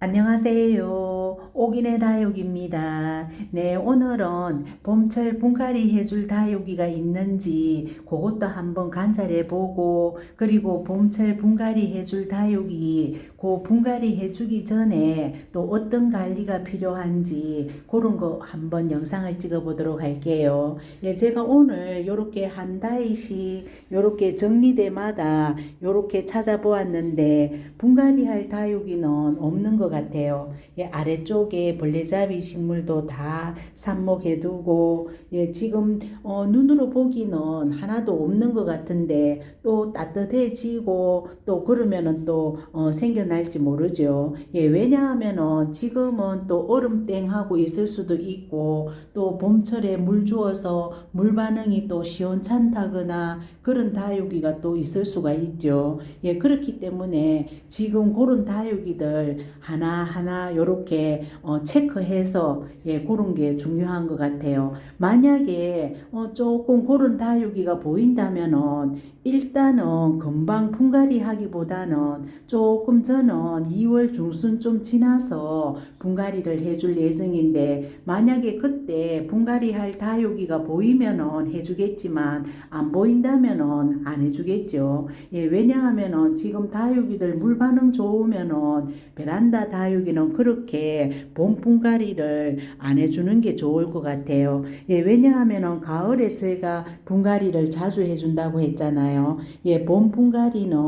안녕하세요. 옥인의 다육입니다. 네, 오늘은 봄철 분갈이 해줄 다육이가 있는지 그것도 한번 관찰해 보고 그리고 봄철 분갈이 해줄 다육이 그 분갈이 해주기 전에 또 어떤 관리가 필요한지 그런 거 한번 영상을 찍어 보도록 할게요. 예, 제가 오늘 요렇게 한 다이씩 요렇게 정리대마다 요렇게 찾아보았는데 분갈이 할 다육이는 없는 것 같아요. 예, 아래쪽 에 벌레잡이 식물도 다 삽목해 두고 예, 지금 어, 눈으로 보기는 하나도 없는 것 같은데 또 따뜻해지고 또 그러면은 또 어, 생겨날지 모르죠. 예, 왜냐하면은 지금은 또 얼음땡 하고 있을 수도 있고 또 봄철에 물 주어서 물 반응이 또 시원찮다거나 그런 다육이가 또 있을 수가 있죠. 예, 그렇기 때문에 지금 그런 다육이들 하나하나 요렇게 어, 체크해서 예, 그런 게 중요한 것 같아요. 만약에 어, 조금 그런 다육이가 보인다면은 일단은 금방 분갈이 하기보다는 조금 저는 2월 중순 좀 지나서 분갈이를 해줄 예정인데 만약에 그때 분갈이 할 다육이가 보이면은 해주겠지만 안 보인다면은 안 해주겠죠. 예, 왜냐하면은 지금 다육이들 물 반응 좋으면은 베란다 다육이는 그렇게 봄 분갈이를 안 해주는 게 좋을 것 같아요. 예, 왜냐하면은 가을에 제가 분갈이를 자주 해준다고 했잖아요. 예, 봄 분갈이는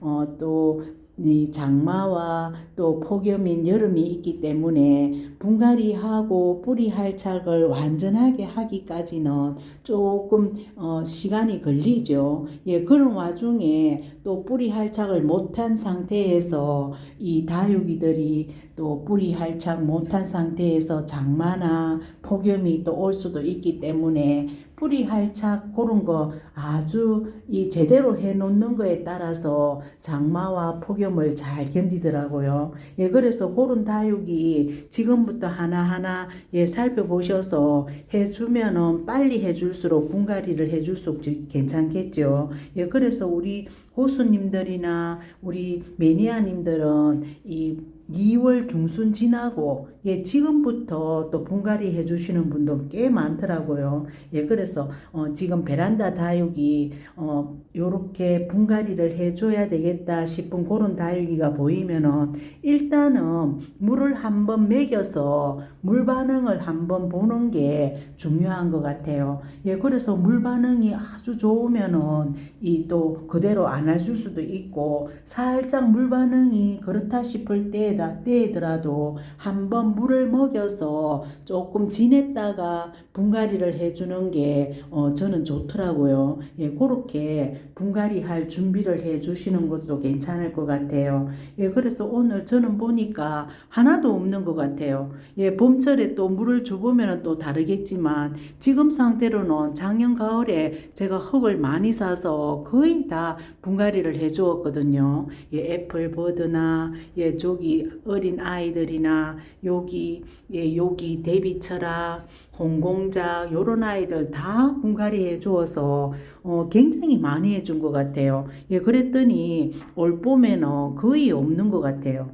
어, 또이 장마와 또 폭염인 여름이 있기 때문에 분갈이하고 뿌리 할착을 완전하게 하기까지는 조금 어, 시간이 걸리죠. 예, 그런 와중에 또 뿌리 할착을 못한 상태에서 이 다육이들이 또 뿌리 할착 못한 상태에서 장마나 폭염이 또 올 수도 있기 때문에 뿌리 할착 그런 거 아주 이 제대로 해 놓는 거에 따라서 장마와 폭염을 잘 견디더라고요. 예, 그래서 그런 다육이 지금부터 하나하나 예, 살펴보셔서 해 주면은 빨리 해 줄수록 분갈이를 해 줄수록 괜찮겠죠. 예, 그래서 우리 고수님들이나 우리 매니아님들은 이 2월 중순 지나고 예 지금부터 또 분갈이 해주시는 분도 꽤 많더라고요. 예 그래서 어, 지금 베란다 다육이 어 요렇게 분갈이를 해줘야 되겠다 싶은 그런 다육이가 보이면은 일단은 물을 한번 먹여서 물 반응을 한번 보는 게 중요한 것 같아요. 예 그래서 물 반응이 아주 좋으면은 이 또 그대로 안 해줄 수도 있고 살짝 물 반응이 그렇다 싶을 때에 다 때더라도 한번 물을 먹여서 조금 지냈다가 분갈이를 해주는 게 어, 저는 좋더라고요. 예, 그렇게 분갈이 할 준비를 해주시는 것도 괜찮을 것 같아요. 예, 그래서 오늘 저는 보니까 하나도 없는 것 같아요. 예, 봄철에 또 물을 줘보면 또 다르겠지만 지금 상태로는 작년 가을에 제가 흙을 많이 사서 거의 다 분갈이를 해주었거든요. 예, 애플 버드나 예, 저기 어린 아이들이나 여기 예, 여기 데비처라 홍공작 요런 아이들 다 분갈이 해 주어서 어, 굉장히 많이 해준 것 같아요. 예, 그랬더니 올 봄에는 거의 없는 것 같아요.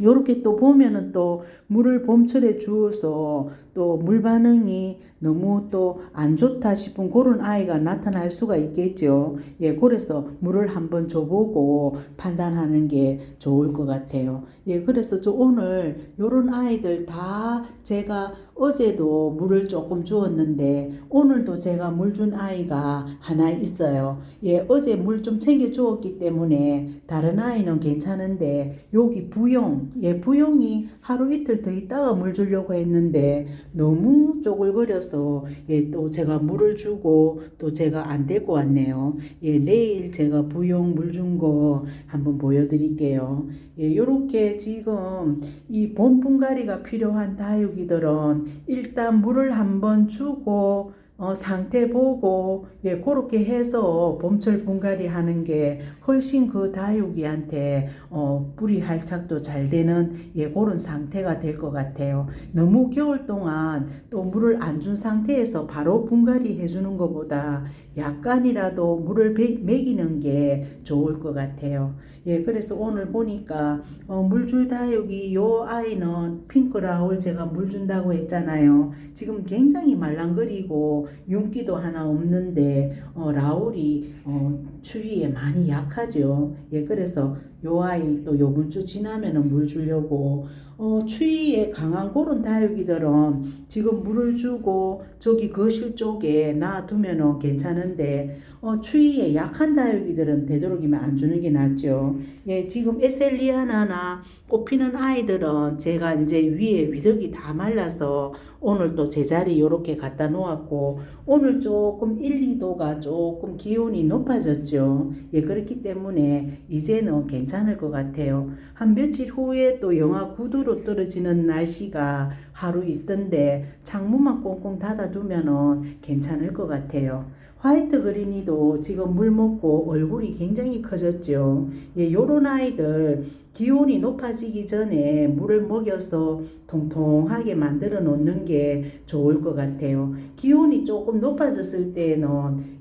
요렇게 또 보면은 또 물을 봄철에 주어서 또 물 반응이 너무 또 안 좋다 싶은 그런 아이가 나타날 수가 있겠죠. 예, 그래서 물을 한번 줘보고 판단하는 게 좋을 것 같아요. 예, 그래서 저 오늘 요런 아이들 다 제가 어제도 물을 조금 주었는데 오늘도 제가 물 준 아이가 하나 있어요. 예, 어제 물 좀 챙겨 주었기 때문에 다른 아이는 괜찮은데 여기 부용, 예, 부용이 하루 이틀 더 있다가 물 주려고 했는데 너무 쪼글거려서 예, 또 제가 물을 주고 또 제가 안 데리고 왔네요. 예, 내일 제가 부용 물 준 거 한번 보여드릴게요. 예, 요렇게 지금 이 봄분갈이가 필요한 다육이들은 일단 물을 한번 주고 어, 상태 보고 예 그렇게 해서 봄철 분갈이 하는 게 훨씬 그 다육이한테 어, 뿌리 활착도 잘 되는 예 그런 상태가 될 것 같아요. 너무 겨울 동안 또 물을 안 준 상태에서 바로 분갈이 해주는 것보다 약간이라도 물을 배- 먹이는 게 좋을 것 같아요. 예, 그래서 오늘 보니까 어, 물줄 다육이 요 아이는 핑크 라울 제가 물 준다고 했잖아요. 지금 굉장히 말랑거리고 윤기도 하나 없는데 어, 라울이 어, 추위에 많이 약하죠. 예, 그래서 요 아이 또 요번 주 지나면은 물 주려고 어, 추위에 강한 그런 다육이들은 지금 물을 주고 저기 거실 쪽에 놔두면은 괜찮은데 어, 추위에 약한 다육이들은 되도록이면 안 주는 게 낫죠. 예, 지금 에셀리아나나 꽃피는 아이들은 제가 이제 위에 위덕이 다 말라서 오늘 또 제자리 요렇게 갖다 놓았고 오늘 조금 1, 2도가 조금 기온이 높아졌죠. 예, 그렇기 때문에 이제는 괜찮을 것 같아요. 한 며칠 후에 또 영하 9도로 떨어지는 날씨가 하루 있던데 창문만 꽁꽁 닫아두면은 괜찮을 것 같아요. 화이트 그린이도 지금 물 먹고 얼굴이 굉장히 커졌죠. 예, 요런 아이들 기온이 높아지기 전에 물을 먹여서 통통하게 만들어 놓는 게 좋을 것 같아요. 기온이 조금 높아졌을 때에는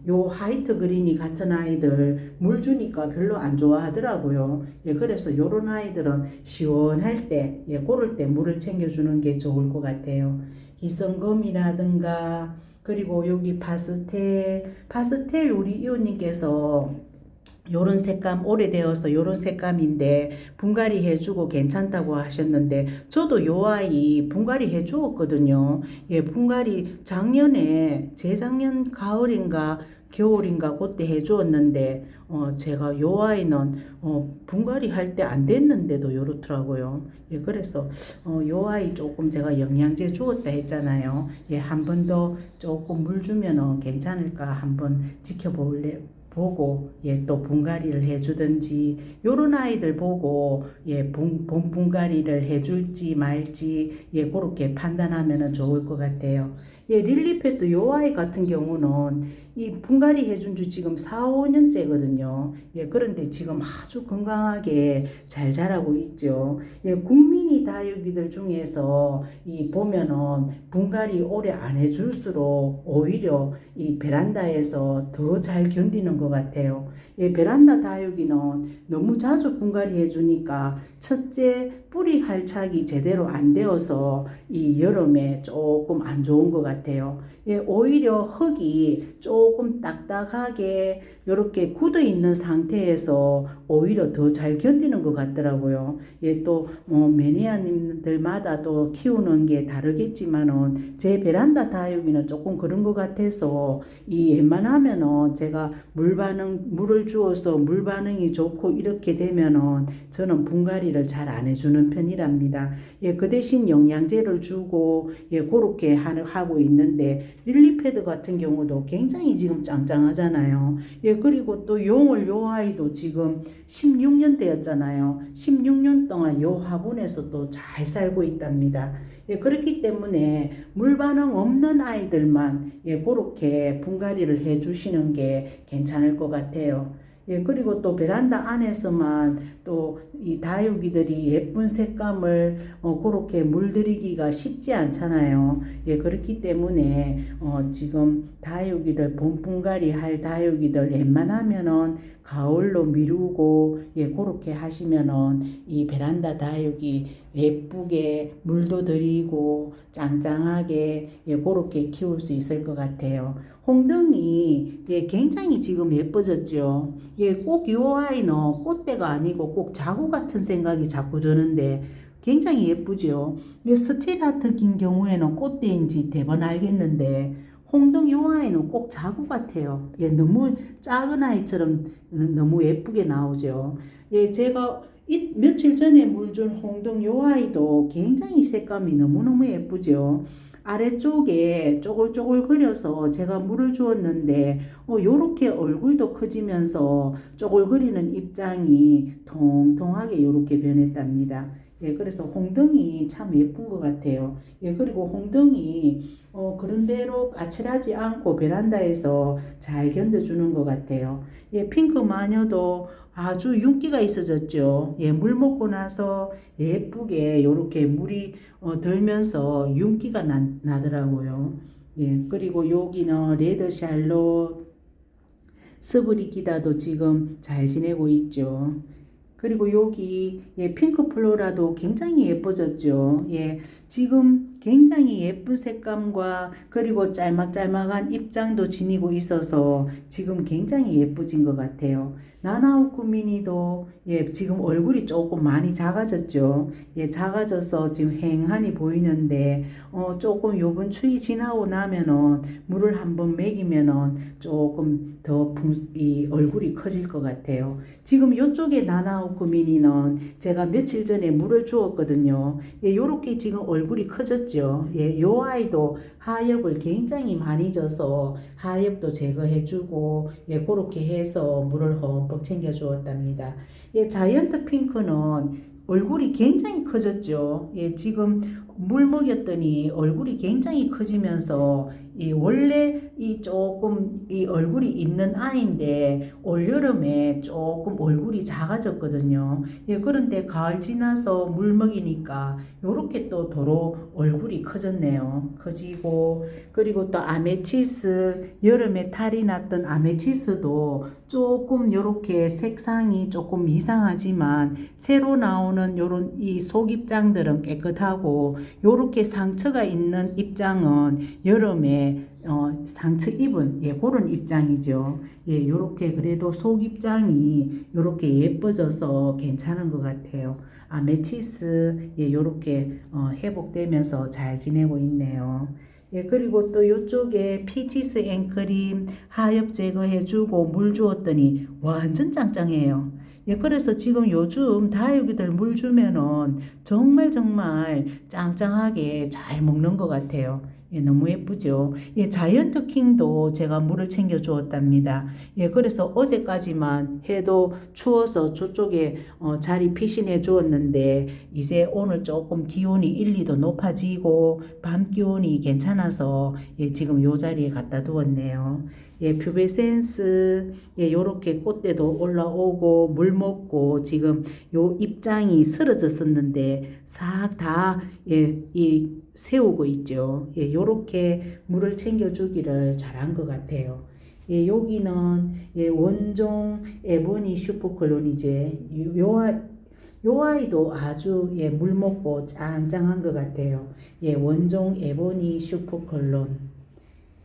요 화이트 그린이 같은 아이들 물 주니까 별로 안 좋아하더라고요. 예, 그래서 요런 아이들은 시원할 때, 예, 고럴 때 물을 챙겨주는 게 좋을 것 같아요. 희성금이라든가 그리고 여기 파스텔, 파스텔 우리 이호님께서 요런 색감 오래되어서 요런 색감인데 분갈이 해주고 괜찮다고 하셨는데 저도 요 아이 분갈이 해주었거든요. 예, 분갈이 작년에 재작년 가을인가 겨울인가 그때 해주었는데 어 제가 요 아이는 어 분갈이 할 때 안 됐는데도 요렇더라고요. 예, 그래서 어 요 아이 조금 제가 영양제 주었다 했잖아요. 예, 한 번 더 조금 물 주면은 괜찮을까 한번 지켜볼래 보고 예 또 분갈이를 해주든지 요런 아이들 보고 봄 분갈이를 해줄지 말지 예 그렇게 판단하면은 좋을 것 같아요. 예 릴리패드 요 아이 같은 경우는 이 분갈이 해준 지 지금 4, 5년째거든요. 예 그런데 지금 아주 건강하게 잘 자라고 있죠. 예 국민이 다육이들 중에서 이 보면은 분갈이 오래 안 해줄수록 오히려 이 베란다에서 더 잘 견디는 것 같아요. 예, 베란다 다육이는 너무 자주 분갈이 해주니까 첫째 뿌리 활착이 제대로 안 되어서 이 여름에 조금 안 좋은 것 같아요. 예, 오히려 흙이 조금 딱딱하게 이렇게 굳어 있는 상태에서 오히려 더 잘 견디는 것 같더라고요. 예, 또 뭐 매니아님들마다 또 키우는 게 다르겠지만은 제 베란다 다육이는 조금 그런 것 같아서 이 웬만하면은 제가 물 반응 물을 주어서 물 반응이 좋고 이렇게 되면은 저는 분갈이를 잘 안 해주는 편이랍니다. 예, 그 대신 영양제를 주고 예, 그렇게 하고 있는데 릴리패드 같은 경우도 굉장히 지금 짱짱하잖아요. 예, 그리고 또 용을 요 아이도 지금 16년 되었잖아요. 16년 동안 요 화분에서 또 잘 살고 있답니다. 예, 그렇기 때문에 물 반응 없는 아이들만 예, 그렇게 분갈이를 해 주시는 게 괜찮을 것 같아요. 예, 그리고 또 베란다 안에서만 또 이 다육이들이 예쁜 색감을 어, 그렇게 물들이기가 쉽지 않잖아요. 예, 그렇기 때문에 어, 지금 다육이들 봄분갈이 할 다육이들 웬만하면은 가을로 미루고 예, 그렇게 하시면은 이 베란다 다육이 예쁘게 물도 들이고 짱짱하게 예, 그렇게 키울 수 있을 것 같아요. 홍등이 예, 굉장히 지금 예뻐졌죠. 예, 꼭 이 아이는 꽃대가 아니고 꼭 자구 같은 생각이 자꾸 드는데 굉장히 예쁘죠. 예, 스틸 같은 경우에는 꽃대인지 대번 알겠는데 홍등 요 아이는 꼭 자구 같아요. 예, 너무 작은 아이처럼 너무 예쁘게 나오죠. 예, 제가 이, 며칠 전에 물 준 홍등 요 아이도 굉장히 색감이 너무너무 예쁘죠. 아래쪽에 쪼글쪼글 그려서 제가 물을 주었는데 어, 요렇게 얼굴도 커지면서 쪼글거리는 입장이 통통하게 요렇게 변했답니다. 예, 그래서 홍등이 참 예쁜 것 같아요. 예, 그리고 홍등이 어, 그런 대로 까칠하지 않고 베란다에서 잘 견뎌주는 것 같아요. 예, 핑크 마녀도 아주 윤기가 있어졌죠. 예, 물 먹고 나서 예쁘게 요렇게 물이 어, 들면서 윤기가 나, 나더라고요. 예, 그리고 여기는 레드 샬롯 스브리기다도 지금 잘 지내고 있죠. 그리고 여기 예, 핑크 플로라도 굉장히 예뻐졌죠. 예, 지금 굉장히 예쁜 색감과 그리고 짤막짤막한 입장도 지니고 있어서 지금 굉장히 예뻐진 것 같아요. 나나우쿠 미니도 예, 지금 얼굴이 조금 많이 작아졌죠. 예, 작아져서 지금 휑하니 보이는데 어, 조금 요번 추위 지나고 나면은 물을 한번 먹이면은 조금 더 이 얼굴이 커질 것 같아요. 지금 이쪽에 나나우쿠 미니는 제가 며칠 전에 물을 주었거든요. 예, 요렇게 지금 얼굴이 커졌 죠. 예, 요 아이도 하엽을 굉장히 많이 줘서 하엽도 제거해주고 예, 그렇게 해서 물을 흠뻑 챙겨 주었답니다. 예, 자이언트 핑크는 얼굴이 굉장히 커졌죠. 예, 지금 물 먹였더니 얼굴이 굉장히 커지면서 이 원래 이 조금 이 얼굴이 있는 아이인데 올여름에 조금 얼굴이 작아졌거든요. 예, 그런데 가을 지나서 물 먹이니까 요렇게 또 도로 얼굴이 커졌네요. 커지고 그리고 또 아메치스 여름에 탈이 났던 아메치스도 조금 요렇게 색상이 조금 이상하지만 새로 나오는 요런 이 속입장들은 깨끗하고 요렇게 상처가 있는 입장은 여름에 어, 상처 입은 예, 그런 입장이죠. 예, 요렇게 그래도 속 입장이 요렇게 예뻐져서 괜찮은 것 같아요. 아메치스 예, 요렇게 어, 회복되면서 잘 지내고 있네요. 예, 그리고 또 요쪽에 피치스 앵크림 하엽 제거해주고 물 주었더니 완전 짱짱해요. 예, 그래서 지금 요즘 다육이들 물 주면은 정말 정말 짱짱하게 잘 먹는 것 같아요. 예, 너무 예쁘죠. 예, 자이언트 킹도 제가 물을 챙겨 주었답니다. 예, 그래서 어제까지만 해도 추워서 저쪽에 어, 자리 피신해 주었는데 이제 오늘 조금 기온이 1, 2도 높아지고 밤 기온이 괜찮아서 예, 지금 요 자리에 갖다 두었네요. 예, 퓨베센스, 예, 요렇게 꽃대도 올라오고, 물 먹고, 지금 요 입장이 쓰러졌었는데, 싹 다, 예, 이, 세우고 있죠. 예, 요렇게 물을 챙겨주기를 잘한 것 같아요. 예, 여기는, 예, 원종 에보니 슈퍼콜론이제, 요, 요 아이도 아주, 예, 물 먹고 짱짱한 것 같아요. 예, 원종 에보니 슈퍼콜론.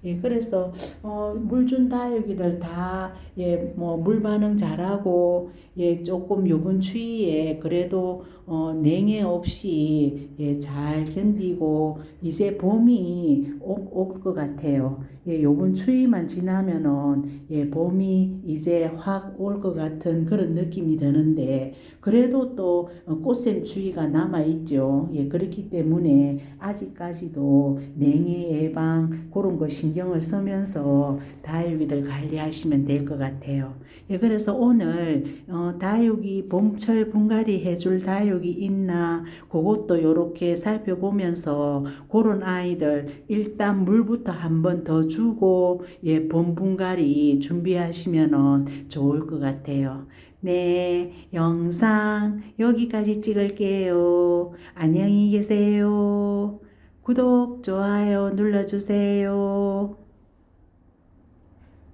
예, 그래서 어, 물 준 다육이들 다 예, 뭐 물 반응 잘하고 예, 조금 요번 추위에 그래도 어, 냉해 없이 예, 잘 견디고 이제 봄이 올것 같아요. 예, 요번 추위만 지나면은 예, 봄이 이제 확 올 것 같은 그런 느낌이 드는데 그래도 또 어, 꽃샘 추위가 남아 있죠. 예, 그렇기 때문에 아직까지도 냉해 예방 그런 거 신경을 쓰면서 다육이들 관리하시면 될 것 같아요. 예, 그래서 오늘 어, 다육이 봄철 분갈이 해줄 다육이 있나 그것도 요렇게 살펴보면서 그런 아이들 일단 물부터 한번 더 주고 예, 봄 분갈이 준비하시면은 좋을 것 같아요. 네, 영상 여기까지 찍을게요. 안녕히 계세요. 구독, 좋아요 눌러주세요.